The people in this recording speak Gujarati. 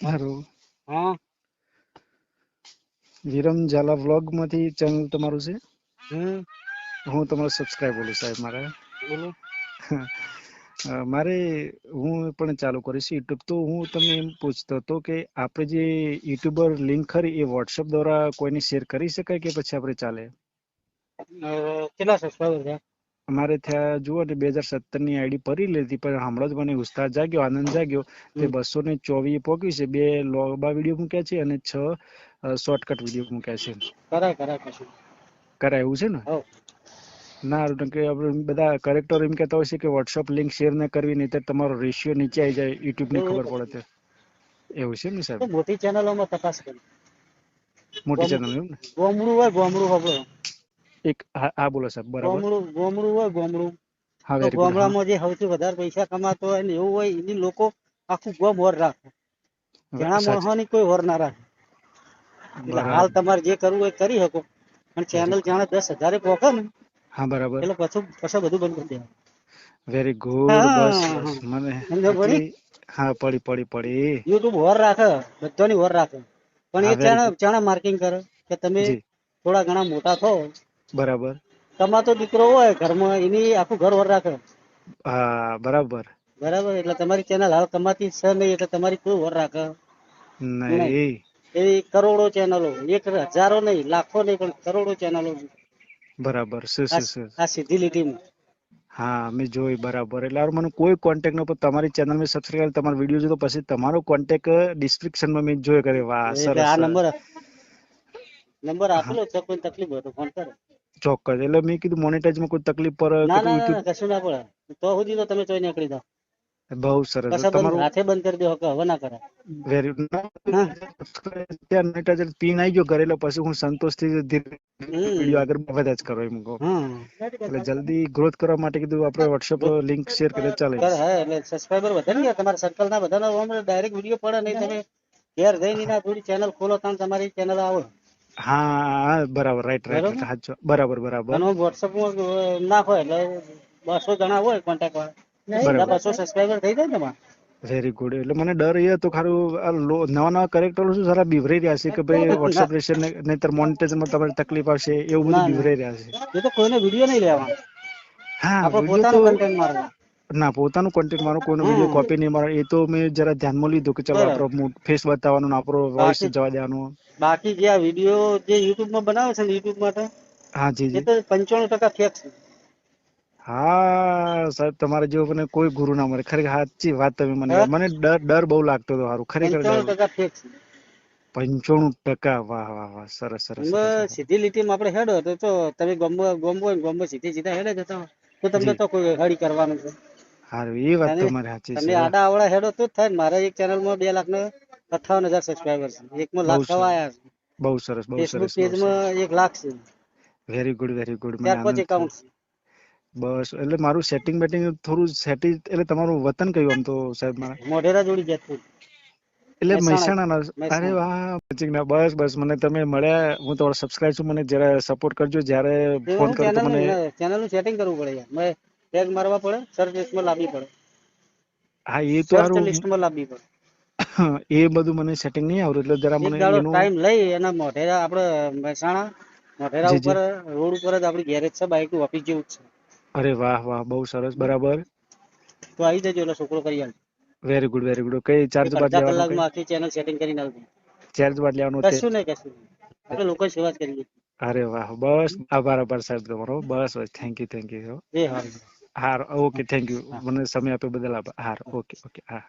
સારું હા. વિરમ ઝાલા વ્લોગમાંથી ચેનલ તમારું છે? હું તમારો સબસ્ક્રાઇબ બોલું સાહેબ મારે. બોલો. મારે હું પણ ચાલુ કરીશ યુટ્યુબ તો હું તમને એમ પૂછતો હતો કે આપણે જે યુટ્યુબર લિંક ખરી એ વોટ્સઅપ દ્વારા કોઈને શેર કરી શકાય કે પછી આપણે ચાલે? કેટલા સબસ્ક્રાઈબર છે? અમારે ત્યાં જુઓ ને બે હજાર સત્તરની આઈડી ભરી લીધી પણ હમણાં જ મને ઉત્સાહ જાગ્યો આનંદ જાગ્યો તે બસો ને ચોવીસ પોકી છે બે લોબા વીડિયો મૂક્યા છે અને છ શોર્ટકટ વીડિયો મૂક્યા છે. કરાય કરાય કશું કરાય એવું છે ને? ના કે આપણે બધા કરેક્ટર એમ કહેતા હોય છે કે વોટ્સઅપ લિંક શેર ન કરવી નહીં તમારો રેશિયો નીચે આવી જાય યુટ્યુબની ખબર પડે તો. એવું છે ને સાહેબ? મોટી ચેનલોમાં તપાસ કરી. મોટી ચેનલ એમ ને? ગોમડું હોય ગોમડું ખબર. એક હા બોલો સાહેબ બરાબર? ગોમડું ગોમડું હોય ગોમડું. હા તો વેરી ગુડ. હા ગામડામાં જે સૌથી વધારે પૈસા કમાતો હોય ને એવું હોય એની લોકો આખું ગોમ હોર રાખે. ઘણા સાચી. માણસોની કોઈ હોર ના રાખે. એટલે હાલ તમારે જે કરવું હોય એ કરી શકો. પણ ચેનલ જાણે દસ હજારે પોકે ને હા બરાબર. એટલે પછી પછી બધું બંધ કરી દેવાનું. વેરી ગુડ હા, બસ હા, બસ મને સમજો પડી? હા પડી પડી પડી. યુટ્યુબ હોર રાખે બધાની હોર રાખે. પણ હા, એ very ચાણા good. ચાણા માર્કિંગ કરે? કે તમે જી. થોડા ઘણા મોટા થો બરાબર. કમાતો દીકરો હોય ઘરમાં એની આખું ઘર વર રાખે. હા બરાબર. બરાબર એટલે તમારી ચેનલ હાલ કમાતી છે નહીં એટલે તમારી કોઈ વર રાખે. નહીં. એવી કરોડો ચેનલો એક હજારો નહીં લાખો નહીં પણ કરોડો ચેનલો બરાબર છે છે છે. આ સીધી લીટીમાં. હા મેં જોઈ બરાબર. એટલે હારું મને કોઈ કોન્ટેક્ટ ન તમારી ચેનલ મેં સબસ્ક્રાઇબ તમારો વીડિયો જોતો પછી તમારો કોન્ટેક્ટ ડિસ્ક્રિપ્શનમાં મેં જોયો કરે વાહ સરસ આ નંબર નંબર આપેલો છે કોઈ તકલીફ હોય તો ફોન કરે. ચોક્કસ. એટલે મેં કીધું મોનેટાઇઝમાં કોઈ તકલીફ પર ના ના ના કશું ના પડે. તો સુધી તો તમે ચોઈ નીકળી જાઓ. બહુ સરસ. તમારું હાથે બંધ કરી દો હવે ના કરે વેરી. ત્યાં મોનેટાઇઝર પીન આવી ગયો ઘરે એટલે પછી હું સંતોષથી વીડિયો આગળ બધા જ કરો એમ કહો. એટલે જલ્દી ગ્રોથ કરવા માટે કીધું આપણે વોટ્સઅપ લિંક શેર કરે ચાલે. હા એટલે સબસ્ક્રાઈબર વધે ને તમારા સર્કલ ના બધાના ડાયરેક્ટ વીડિયો પડે નહીં તમે ઘેર જઈને થોડી ચેનલ ખોલો તાણ તમારી ચેનલ આવે. હા હા બરાબર રાઈટ રાઈટ સાચો બરાબર બરાબર. અને વોટ્સઅપમાં નાખો એટલે બસો જણા હોય કોન્ટેક્ટ વાળા. બસો સબસ્ક્રાઈબર થઈ જાય તમારે? વેરી ગુડ એટલે મને ડર એ હતો ખારું લો- નવા નવા કરેક્ટરો શું સારા બીવરાઈ રહ્યા છે કે ભાઈ વોટ્સઅપ રહેશે ને નહીતર મોનેટાઇઝમાં તમારે તકલીફ આવશે એવું બધું ના. બીવરાઈ રહ્યા છે. એ તો કોઈને વીડિયો નહીં લેવા હા આપણે પોતાનો કન્ટેન્ટ મારવાનું. ના પોતાનું કોન્ટેક્ટ મારો કોઈનો વીડિયો કોપી નહીં મારો એ તો મેં જરા ધ્યાનમાં લીધું કે ચલો આપણો ફેસ બતાવવાનો આપણો વોઇસ જવા દેવાનો. બાકી જે આ વીડિયો જે યુટ્યુબમાં બનાવે છે યુટ્યુબ માટે હા જી એ તો પંચાણું ટકા ફેક છે. હા સાહેબ તમારા જેવો મને કોઈ ગુરુ ના મળે. ખરેખર સાચી વાત તમે મને મને ડર ડર બહુ લાગતો હતો સારું ખરેખર પંચાણું ડર. ટકા ફેક છે. પંચાણું ટકા વાહ વાહ વાહ સરસ સરસ સીધી લીટીમાં આપણે હેડો તો તમે ગોમો ગોમો હોય સીધી સીધા હેડે જતા તો તમને તો કોઈ હળી કરવાનું છે. સારું એ વાત તમારી સાચી તમે આડા આવડા હેડો તો જ થાય ને. મારા એક ચેનલમાં બે લાખ ને અઠાવન હજાર સબસ્ક્રાઈબર છે. એકમાં લાખ બહુ સરસ. થવા આવ્યા છે. બહુ સરસ બહુ ફેસબુક સરસ પેજમાં એક લાખ છે. વેરી ગુડ વેરી ગુડ ચાર પાંચ એકાઉન્ટ બસ એટલે મારું સેટિંગ બેટિંગ થોડું સેટિંગ એટલે તમારું વતન કયું આમ તો સાહેબ મારા. મોઢેરા જોડી જેતપુર એટલે મહેસાણા. મહેસાણા. અરે. વાહ પચીકના બસ બસ મને તમે મળ્યા. હું તમારો સબસ્ક્રાઇબ છું મને જરા સપોર્ટ કરજો. જ્યારે ફોન કરો તો મને ચેનલનું સેટિંગ કરવું પડે યાર. ટેગ મારવા પડે સર્ચ લિસ્ટમાં લાવવી પડે. હા એ તો સર્ચ લિસ્ટમાં લાવવી પડે. એ બધું મને સેટિંગ નહીં આવડતું એટલે જરા મને એનો ટાઈમ લઈ અને મોઢેરા આપણે મહેસાણા મોઢેરા. ઉપર રોડ ઉપર જ આપણી ગેરેજ છે બાઇકનું ઓફિસ જેવું જ છે. અરે વાહ વાહ બહુ સરસ બરાબર. તો આવી જજો એટલે છોકરો કરી આલે વેરી ગુડ વેરી ગુડ કઈ ચાર્જ બાદ લેવાનો કલાકમાં આખી ચેનલ સેટિંગ કરીને આવજો ચાર્જ બાદ લેવાનો કશું નહીં કશું આપણે લોકો સેવા જ કરીએ અરે વાહ બસ. આભાર આભાર સાહેબ તમારો. બસ બસ. થેન્ક યુ થેન્ક યુ એ હારું હાર ઓકે થેન્ક યુ. મને સમય આપ્યો બદલ આભાર. હાર ઓકે ઓકે હા.